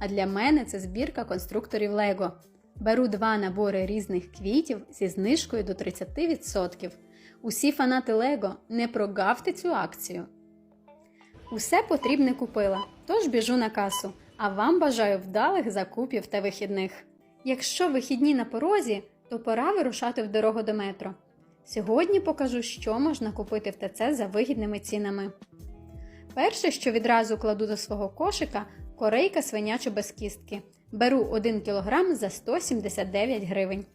А для мене це збірка конструкторів Лего. Беру два набори різних квітів зі знижкою до 30%. Усі фанати Лего не прогавте цю акцію. Усе потрібне купила, тож біжу на касу, а вам бажаю вдалих закупів та вихідних. Якщо вихідні на порозі, то пора вирушати в дорогу до метро. Сьогодні покажу, що можна купити в ТЦ за вигідними цінами. Перше, що відразу кладу до свого кошика, корейка свиняча без кістки. Беру 1 кг за 179 гривень.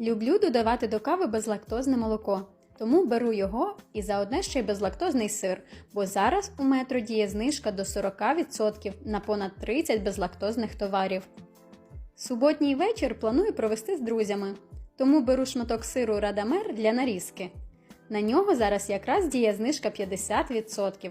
Люблю додавати до кави безлактозне молоко, тому беру його і заодне ще й безлактозний сир, бо зараз у метро діє знижка до 40% на понад 30 безлактозних товарів. Суботній вечір планую провести з друзями, тому беру шматок сиру Радамер для нарізки. На нього зараз якраз діє знижка 50%,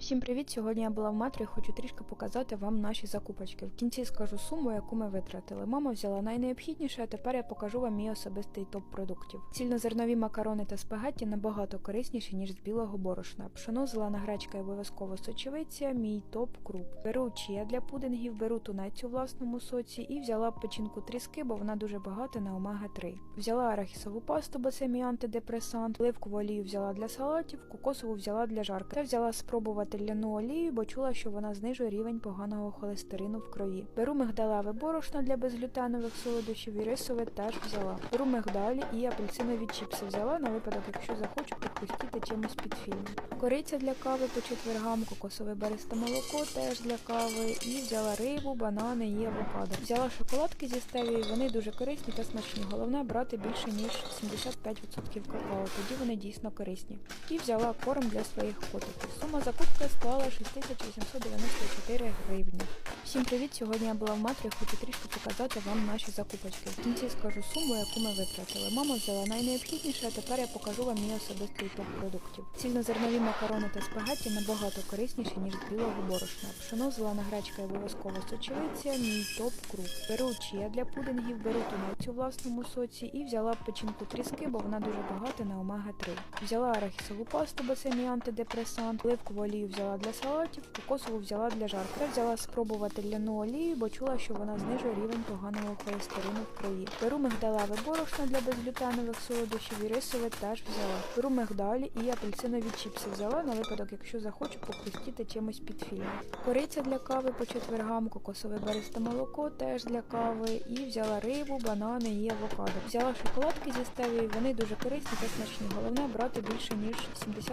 Всім привіт! Сьогодні я була в метро і хочу трішки показати вам наші закупочки. В кінці скажу суму, яку ми витратили. Мама взяла найнеобхідніше, а тепер я покажу вам мій особистий топ продуктів. Цільнозернові макарони та спагетті набагато корисніші, ніж з білого борошна. Пшоно, зелена гречка і обов'язково сочевиця, мій топ круп. Беру чия для пудингів, беру тунець у власному соці і взяла печінку тріски, бо вона дуже багата на омега 3 Взяла арахісову пасту, бо це мій антидепресант, оливкову олію взяла для салатів, кокосову взяла для жарки. Та взяла спробувати ляну олію, бо чула, що вона знижує рівень поганого холестерину в крові. Беру мигдалеве борошно для безглютенових солодощів і рисове теж взяла. Беру мигдалі і апельсинові чіпси взяла на випадок, якщо захочу підпустити чимось під фільм. Кориця для кави по четвергам, кокосове бересте молоко теж для кави. І взяла рибу, банани і авокадо. Взяла шоколадки зі стевією, вони дуже корисні та смачні. Головне брати більше ніж 75% какао, тоді вони дійсно корисні. І взяла корм для своїх котиків. Сума закупки склала 6894 гривні. Всім привіт! Сьогодні я була в метро і хочу трішки показати вам наші закупочки. В кінці скажу суму, яку ми витратили. Мама взяла найнеобхідніше, а тепер я покажу вам мій особистий топ продуктів. Цільнозернові макарони та спагетті набагато корисніші, ніж білого борошна. Пшоно, зелена гречка і обов'язково сочевиця, мій топ круп. Беру чия для пудингів, беру тунець у власному соці і взяла печінку тріски, бо вона дуже багата на омега 3 Взяла арахісову пасту, бо це мій антидепресант, оливкову олію взяла для салатів, кокосову взяла для жарки. Та взяла спробувати ляну олію, бо чула, що вона знижує рівень поганого холестерину в крові. Беру мигдалеве борошно для безглютенових солодощів і рисове теж взяла. Беру мигдалі і апельсинові чіпси взяла на випадок, якщо захочу похрустіти чимось під фільм. Кориця для кави по четвергам, кокосове бересте молоко теж для кави. І взяла рибу, банани і авокадо. Взяла шоколадки зі стевією, вони дуже корисні та смачні. Головне брати більше ніж 75%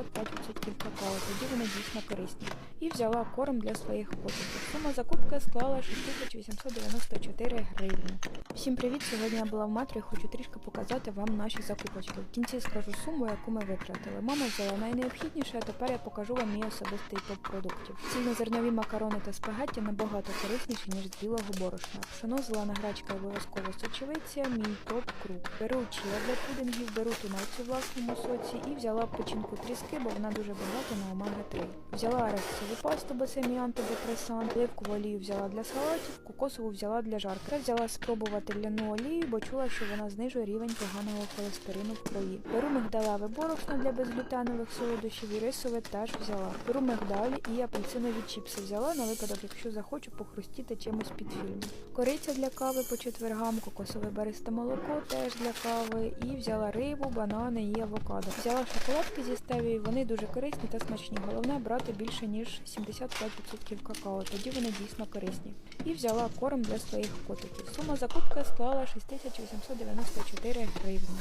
какао, тоді вони дійсно корисні. І взяла корм для своїх котиків. Сума закупки склала 6894 гривні. Всім привіт! Сьогодні я була в метро і хочу трішки показати вам наші закупочки. В кінці скажу суму, яку ми витратили. Мама взяла найнеобхідніше, а тепер я покажу вам мій особистий топ продуктів. Цільнозернові макарони та спагетті набагато корисніші, ніж з білого борошна. Пшоно, зелена гречка і обов'язково сочевиця, мій топ круп. Беру чия для пудингів, беру тунець у власному соці і взяла печінку тріски, бо вона дуже багата на омега 3 Взяла арахісову пасту, мій антидепресант, оливкову олію взяла для салатів, кокосову взяла для жарки. Та взяла спробувати ляну олію, бо чула, що вона знижує рівень поганого холестерину в крові. Беру мигдалеве борошно для безглютенових солодощів і рисове теж взяла. Беру мигдалі і апельсинові чіпси взяла на випадок, якщо захочу похрустіти чимось під фільм. Кориця для кави по четвергам, кокосове бересте молоко теж для кави. І взяла рибу, банани і авокадо. Взяла шоколадки зі стевією, вони дуже корисні та смачні. Головне брати більше ніж 75% какао, тоді вони дійсно корисні. І взяла корм для своїх котиків. Сума закупки склала 6894 гривні.